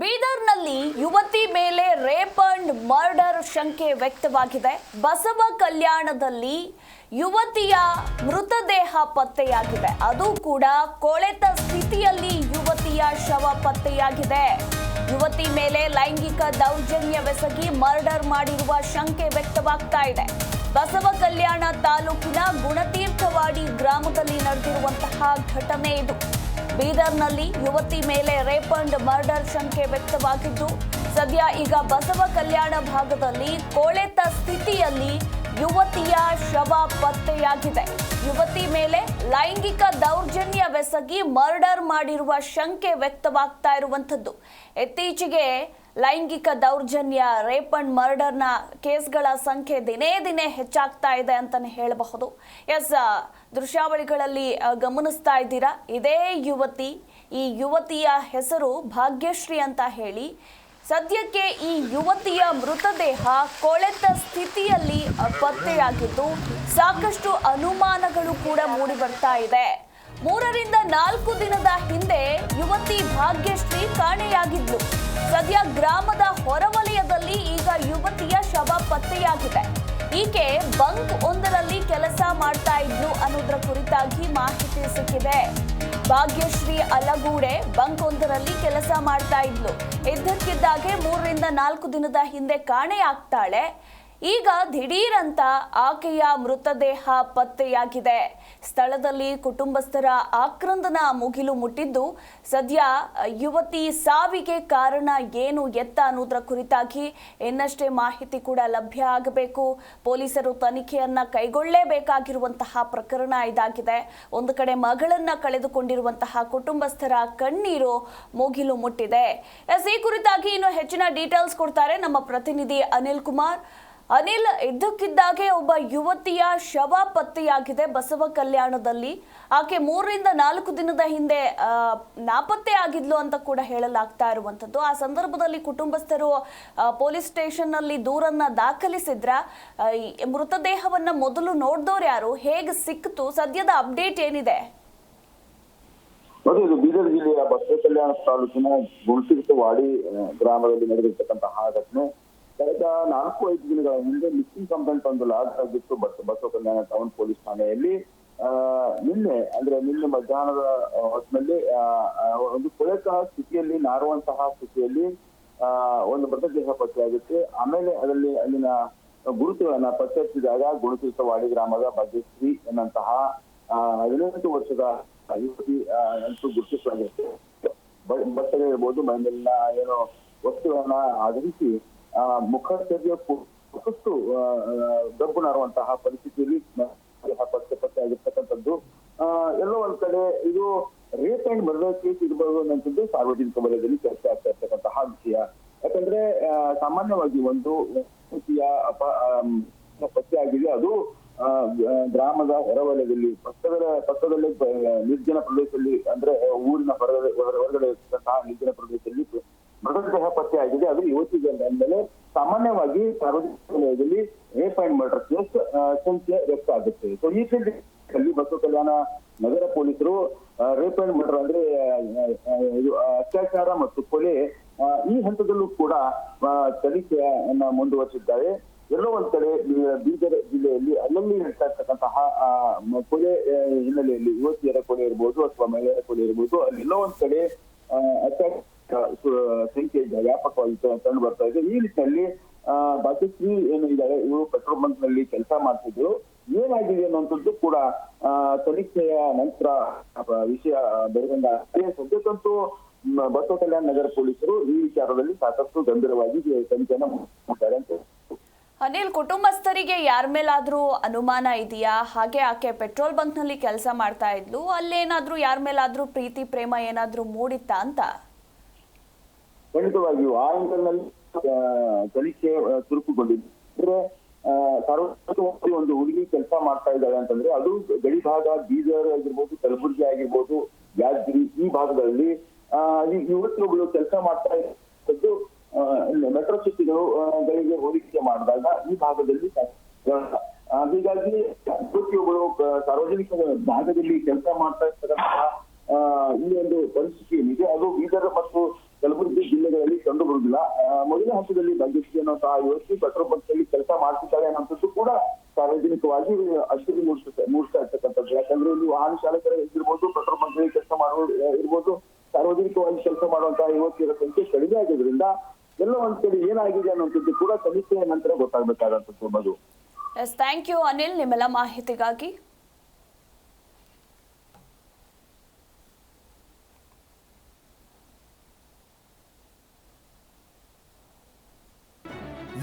ಬೀದರ್ನಲ್ಲಿ ಯುವತಿ ಮೇಲೆ ರೇಪ್ ಅಂಡ್ ಮರ್ಡರ್ ಶಂಕೆ ವ್ಯಕ್ತವಾಗಿದೆ. ಬಸವ ಕಲ್ಯಾಣದಲ್ಲಿ ಯುವತಿಯ ಮೃತದೇಹ ಪತ್ತೆಯಾಗಿದೆ. ಅದು ಕೂಡ ಕೊಳೆತ ಸ್ಥಿತಿಯಲ್ಲಿ ಯುವತಿಯ ಶವ ಪತ್ತೆಯಾಗಿದೆ. ಯುವತಿ ಮೇಲೆ ಲೈಂಗಿಕ ದೌರ್ಜನ್ಯವೆಸಗಿ ಮರ್ಡರ್ ಮಾಡಿರುವ ಶಂಕೆ ವ್ಯಕ್ತವಾಗ್ತಾ ಇದೆ. ಬಸವ ಕಲ್ಯಾಣ ತಾಲೂಕಿನ ಗುಣತೀರ್ಥವಾಡಿ ಗ್ರಾಮದಲ್ಲಿ ನಡೆದಿರುವಂತಹ ಘಟನೆ ಇದು. ಬೀದರ್ನಲ್ಲಿ ಯುವತಿ ಮೇಲೆ ರೇಪ್ ಅಂಡ್ ಮರ್ಡರ್ ಶಂಕೆ ವ್ಯಕ್ತವಾಗಿದ್ದು, ಸದ್ಯ ಈಗ ಬಸವ ಕಲ್ಯಾಣ ಭಾಗದಲ್ಲಿ ಕೊಳೆತ ಸ್ಥಿತಿಯಲ್ಲಿ ಯುವತಿಯ ಶವ ಪತ್ತೆಯಾಗಿದೆ. ಯುವತಿ ಮೇಲೆ ಲೈಂಗಿಕ ದೌರ್ಜನ್ಯವೆಸಗಿ ಮರ್ಡರ್ ಮಾಡಿರುವ ಶಂಕೆ ವ್ಯಕ್ತವಾಗ್ತಾ ಇರುವಂಥದ್ದು. ಇತ್ತೀಚೆಗೆ ಲೈಂಗಿಕ ದೌರ್ಜನ್ಯ ರೇಪ್ ಅಂಡ್ ಮರ್ಡರ್ನ ಕೇಸ್ಗಳ ಸಂಖ್ಯೆ ದಿನೇ ದಿನೇ ಹೆಚ್ಚಾಗ್ತಾ ಇದೆ ಅಂತಾನೆ ಹೇಳಬಹುದು. ಎಸ್ ದೃಶ್ಯಾವಳಿಗಳಲ್ಲಿ ಗಮನಿಸ್ತಾ ಇದ್ದೀರಾ? ಇದೇ ಯುವತಿ, ಈ ಯುವತಿಯ ಹೆಸರು ಭಾಗ್ಯಶ್ರೀ ಅಂತ ಹೇಳಿ, ಸದ್ಯಕ್ಕೆ ಈ ಯುವತಿಯ ಮೃತದೇಹ ಕೊಳೆತ ಸ್ಥಿತಿಯಲ್ಲಿ ಪತ್ತೆಯಾಗಿದ್ದು ಸಾಕಷ್ಟು ಅನುಮಾನಗಳು ಕೂಡ ಮೂಡಿ ಬರ್ತಾ ಇದೆ. ಮೂರರಿಂದ ನಾಲ್ಕು ದಿನದ ಹಿಂದೆ ಯುವತಿ ಭಾಗ್ಯಶ್ರೀ ಕಾಣೆಯಾಗಿದ್ಲು. ಸದ್ಯ ಗ್ರಾಮದ ಹೊರವಲಯದಲ್ಲಿ ಈಗ ಯುವತಿಯ ಶವ ಪತ್ತೆಯಾಗಿದೆ. ಈಕೆ ಬಂಕ್ ಒಂದರಲ್ಲಿ ಕೆಲಸ ಮಾಡ್ತಾ ಇದ್ಲು ಅನ್ನೋದ್ರ ಕುರಿತಾಗಿ ಮಾಹಿತಿ ಸಿಕ್ಕಿದೆ. ಭಾಗ್ಯಶ್ರೀ ಅಲಗೂಡೆ ಬಂಕ್ ಒಂದರಲ್ಲಿ ಕೆಲಸ ಮಾಡ್ತಾ ಇದ್ಲು. ಇದ್ದಕ್ಕಿದ್ದಾಗೆ ಮೂರರಿಂದ ನಾಲ್ಕು ದಿನದ ಹಿಂದೆ ಕಾಣೆ ಆಗ್ತಾಳೆ ಈಗ ದಿಢೀರಂತ ಆಕೆಯ ಮೃತದೇಹ ಪತ್ತೆಯಾಗಿದೆ. ಸ್ಥಳದಲ್ಲಿ ಕುಟುಂಬಸ್ಥರ ಆಕ್ರಂದನ ಮುಗಿಲು ಮುಟ್ಟಿದ್ದು, ಸದ್ಯ ಯುವತಿ ಸಾವಿಗೆ ಕಾರಣ ಏನು ಎತ್ತ ಅನ್ನೋದರ ಕುರಿತಾಗಿ ಇನ್ನಷ್ಟೇ ಮಾಹಿತಿ ಕೂಡ ಲಭ್ಯ ಆಗಬೇಕು. ಪೊಲೀಸರು ತನಿಖೆಯನ್ನ ಕೈಗೊಳ್ಳಲೇಬೇಕಾಗಿರುವಂತಹ ಪ್ರಕರಣ ಇದಾಗಿದೆ. ಒಂದು ಕಡೆ ಮಗಳನ್ನ ಕಳೆದುಕೊಂಡಿರುವಂತಹ ಕುಟುಂಬಸ್ಥರ ಕಣ್ಣೀರು ಮುಗಿಲು ಮುಟ್ಟಿದೆ. ಎಸ್, ಈ ಕುರಿತಾಗಿ ಇನ್ನು ಹೆಚ್ಚಿನ ಡೀಟೇಲ್ಸ್ ಕೊಡ್ತಾರೆ ನಮ್ಮ ಪ್ರತಿನಿಧಿ ಅನಿಲ್ ಕುಮಾರ್. ಅನಿಲ್ ಇದ್ದಕ್ಕಿದ್ದಾಗೆ ಒಬ್ಬ ಯುವತಿಯ ಶವ ಪತ್ತೆಯಾಗಿದೆ. ಬಸವ ಕಲ್ಯಾಣದಲ್ಲಿ ಆಕೆ ಮೂರರಿಂದ ನಾಲ್ಕು ದಿನದ ಹಿಂದೆ ನಾಪತ್ತೆ ಆಗಿದ್ಲು ಅಂತ ಕೂಡ ಹೇಳಲಾಗ್ತಾ ಇರುವಂಥದ್ದು. ಆ ಸಂದರ್ಭದಲ್ಲಿ ಕುಟುಂಬಸ್ಥರು ಪೊಲೀಸ್ ಸ್ಟೇಷನ್ನಲ್ಲಿ ದೂರನ್ನ ದಾಖಲಿಸಿದ್ರ ಮೃತದೇಹವನ್ನ ಮೊದಲು ನೋಡ್ದವ್ರು ಯಾರು? ಹೇಗೆ ಸಿಕ್ತು? ಸದ್ಯದ ಅಪ್ಡೇಟ್ ಏನಿದೆ? ಇದು ಬೀದರ್ ಜಿಲ್ಲೆಯ ಬಸವ ಕಲ್ಯಾಣ ತಾಲೂಕಿನ ಗುಣತೀರ್ಥವಾಡಿ ಆ, ಗ್ರಾಮದಲ್ಲಿ ನಡೆದಿರ್ತಕ್ಕಂತಹ ಘಟನೆ. ಕಳೆದ ನಾಲ್ಕು ಐದು ದಿನಗಳ ಹಿಂದೆ ಮಿಸ್ಸಿಂಗ್ ಕಂಪ್ಲೇಂಟ್ ಒಂದು ಲಾಡ್ಜ್ ಆಗಿತ್ತು. ಬಸ್ ಬಸವ ಕಲ್ಯಾಣ ಟೌನ್ ಪೊಲೀಸ್ ಠಾಣೆಯಲ್ಲಿ. ನಿನ್ನೆ ಅಂದ್ರೆ ನಿನ್ನೆ ಮಧ್ಯಾಹ್ನದ ಹೊತ್ತಿನಲ್ಲಿ ಒಂದು ಕೊಳೆತ ಸ್ಥಿತಿಯಲ್ಲಿ ನಾರುವಂತಹ ಸ್ಥಿತಿಯಲ್ಲಿ ಒಂದು ಮೃತದೇಹ ಪತ್ತೆಯಾಗುತ್ತೆ ಆಮೇಲೆ ಅದರಲ್ಲಿ ಅಲ್ಲಿನ ಗುರುತುಗಳನ್ನ ಪತ್ತೆ ಹಚ್ಚಿದಾಗ ಗುಣತೀರ್ಥವಾಡಿ ಗ್ರಾಮದ ಭಾಗ್ಯಶ್ರೀ ಎನ್ನುವಂತಹ ಆ, ಹದಿನೆಂಟು ವರ್ಷದ ಯುವತಿ ಅಂತೂ ಗುರುತಿಸಲಾಗಿರುತ್ತೆ ಬಟ್ಟೆ ಇರ್ಬೋದು ಮೈಮೇಲಿನ ಏನು ವಸ್ತುಗಳನ್ನ ಆಧರಿಸಿ ಆ, ಮುಖಚರ್ಯ ಸಾಕಷ್ಟು ಗಬ್ಬು ನಾರುವಂತಹ ಪರಿಸ್ಥಿತಿಯಲ್ಲಿ ಆಗಿರ್ತಕ್ಕಂಥದ್ದು. ಎಲ್ಲೋ ಒಂದ್ ಕಡೆ ಇದು ರೇಪ್ ಅಂಡ್ ಮರ್ಡರ್ ಕೇಸ್ ಇರಬಹುದು ಅನ್ನೋದು ಸಾರ್ವಜನಿಕ ವಲಯದಲ್ಲಿ ಚರ್ಚೆ ಆಗ್ತಾ ಇರ್ತಕ್ಕಂತಹ ವಿಷಯ. ಯಾಕಂದ್ರೆ ಸಾಮಾನ್ಯವಾಗಿ ಒಂದು ರೀತಿಯ ಅಪ ಪತ್ತೆ ಆಗಿದೆ. ಅದು ಗ್ರಾಮದ ಹೊರವಲಯದಲ್ಲಿ ಪಕ್ಕದ ಪಕ್ಕದಲ್ಲಿ ನಿರ್ಜನ ಪ್ರದೇಶದಲ್ಲಿ ಅಂದ್ರೆ ಊರಿನ ಹೊರಗಡೆ ಹೊರ- ಹೊರಗಡೆ ಇರ್ತಕ್ಕಂತಹ ನಿರ್ಜನ ಪ್ರದೇಶದಲ್ಲಿ ಮೃತದೇಹ ಪತ್ತೆ ಆಗಿದೆ. ಅದು ಯುವತಿಗೆ ಅಂದಮೇಲೆ ಸಾಮಾನ್ಯವಾಗಿ ಸಾರ್ವಜನಿಕ ವಲಯದಲ್ಲಿ ರೇಪ್ ಅಂಡ್ ಮರ್ಡರ್ ಕೇಸ್ ಸಂಖ್ಯೆ ವ್ಯಕ್ತ ಆಗುತ್ತೆ. ಸೊ ಈ ಸಂದರ್ಭದಲ್ಲಿ ಬಸವ ಕಲ್ಯಾಣ ನಗರ ಪೊಲೀಸರು ರೇಪ್ ಅಂಡ್ ಮರ್ಡರ್ ಅಂದ್ರೆ ಅತ್ಯಾಚಾರ ಮತ್ತು ಕೊಲೆ ಈ ಹಂತದಲ್ಲೂ ಕೂಡ ತನಿಖೆಯನ್ನ ಮುಂದುವರಿಸಿದ್ದಾರೆ. ಎಲ್ಲೋ ಒಂದ್ ಕಡೆ ಬೀದರ್ ಜಿಲ್ಲೆಯಲ್ಲಿ ಅಲ್ಲಲ್ಲಿ ನಡೀತಾ ಕೊಲೆ ಹಿನ್ನೆಲೆಯಲ್ಲಿ ಯುವತಿಯರ ಕೊಲೆ ಇರ್ಬೋದು ಅಥವಾ ಮಹಿಳೆಯರ ಕೊಲೆ ಇರ್ಬೋದು ಅಲ್ಲಿ ಎಲ್ಲೋ ಒಂದ್ ಕಡೆ ಅತ್ಯಾಚಾರ ಸಂಖ್ಯೆ ವ್ಯಾಪಕವಾಗಿ ಕಂಡು ಬರ್ತಾ ಇದೆ. ಈ ನಿಟ್ಟಿನಲ್ಲಿ ಭಾಗ್ಯಶ್ರೀ ಏನು ಇದ್ದಾರೆ, ಇವರು ಪೆಟ್ರೋಲ್ ಬಂಕ್ನಲ್ಲಿ ಕೆಲಸ ಮಾಡ್ತಿದ್ರು. ಏನಾಗಿದೆ ಅನ್ನುವಂಥದ್ದು ಕೂಡ ತನಿಖೆಯ ನಂತರ ವಿಷಯ ಬೆಳಗಂಡ ಸದ್ಯಕ್ಕಂತೂ ಬಸವ ಕಲ್ಯಾಣ ನಗರ ಪೊಲೀಸರು ಈ ವಿಚಾರದಲ್ಲಿ ಸಾಕಷ್ಟು ಗಂಭೀರವಾಗಿ ತನಿಖೆಯನ್ನು ಮಾಡ್ತಾರೆ ಅಂತ ಅನಿಲ್, ಕುಟುಂಬಸ್ಥರಿಗೆ ಯಾರ ಮೇಲಾದ್ರೂ ಅನುಮಾನ ಇದೆಯಾ? ಹಾಗೆ ಆಕೆ ಪೆಟ್ರೋಲ್ ಬಂಕ್ನಲ್ಲಿ ಕೆಲಸ ಮಾಡ್ತಾ ಇದ್ಲು. ಅಲ್ಲೇನಾದ್ರೂ ಯಾರ ಮೇಲಾದ್ರೂ ಪ್ರೀತಿ, ಪ್ರೇಮ ಏನಾದ್ರೂ ಮೂಡಿತ್ತಾ ಅಂತ? ಖಂಡಿತವಾಗಿಯೂ ಆ ಅಂಕಲ್ನಲ್ಲಿ ತನಿಖೆ ಚುರುಕುಗೊಂಡಿದೆ ಅಂದ್ರೆ ಸಾರ್ವಜನಿಕವಾಗಿ ಒಂದು ಹುಡುಗಿ ಕೆಲಸ ಮಾಡ್ತಾ ಇದ್ದಾಳೆ ಅಂತಂದ್ರೆ ಅದು ಗಡಿ ಭಾಗ ಬೀದರ್ ಆಗಿರ್ಬೋದು ಕಲಬುರಗಿ ಆಗಿರ್ಬೋದು ಯಾದಗಿರಿ ಈ ಭಾಗಗಳಲ್ಲಿ ಆ, ಈ ಯುವತಿಯೊಬ್ಬಳು ಕೆಲಸ ಮಾಡ್ತಾ ಇದ್ದು ಮೆಟ್ರೋ ಸಿಟಿಗಳು ಗಳಿಗೆ ಹೋಲಿಕೆ ಮಾಡಿದಾಗ ಈ ಭಾಗದಲ್ಲಿ ಹೀಗಾಗಿ ಯುವತಿಯೊಬ್ಬಳು ಸಾರ್ವಜನಿಕ ಭಾಗದಲ್ಲಿ ಕೆಲಸ ಮಾಡ್ತಾ ಇರ್ತಕ್ಕಂತಹ ಈ ಒಂದು ಪರಿಸ್ಥಿತಿ ಏನಿದೆ? ಅದು ಬೀದರ್ ಮತ್ತು ಕಂಡು ಬರುವುದಿಲ್ಲ ಮೊದಲ ಹಂತದಲ್ಲಿ ಭಾಗ್ಯಶ್ರೀ ಅನ್ನುವಂತಹ ಯುವತಿ ಪೆಟ್ರೋಲ್ ಬಂಕ್ನಲ್ಲಿ ಕೆಲಸ ಮಾಡ್ತಿದ್ದಾಳೆ ಅನ್ನೋಂಥದ್ದು ಕೂಡ ಸಾರ್ವಜನಿಕವಾಗಿ ಅಶ್ವಿನಿ ಮೂಡಿಸುತ್ತೆ ಮೂಡಿಸ್ತಾ ಇರ್ತಕ್ಕಂಥದ್ದು ಯಾಕಂದ್ರೆ ಒಂದು ವಾಹನ ಚಾಲಕರ ಇರ್ಬೋದು ಪೆಟ್ರೋಲ್ ಬಂಕ್ನಲ್ಲಿ ಕೆಲಸ ಮಾಡುವ ಇರ್ಬೋದು, ಸಾರ್ವಜನಿಕವಾಗಿ ಕೆಲಸ ಮಾಡುವಂತಹ ಯುವತಿಯರ ಸಂಖ್ಯೆ ಕಡಿಮೆ ಆಗಿದ್ರಿಂದ ಎಲ್ಲ ಒಂದ್ ಕಡೆ ಏನಾಗಿದೆ ಅನ್ನೋಂಥದ್ದು ಕೂಡ ತನಿಖೆಯ ನಂತರ ಗೊತ್ತಾಗಬೇಕಾದಂಥದ್ದು Madhu yes thank you Anil ನಿಮ್ಮೆಲ್ಲ ಮಾಹಿತಿಗಾಗಿ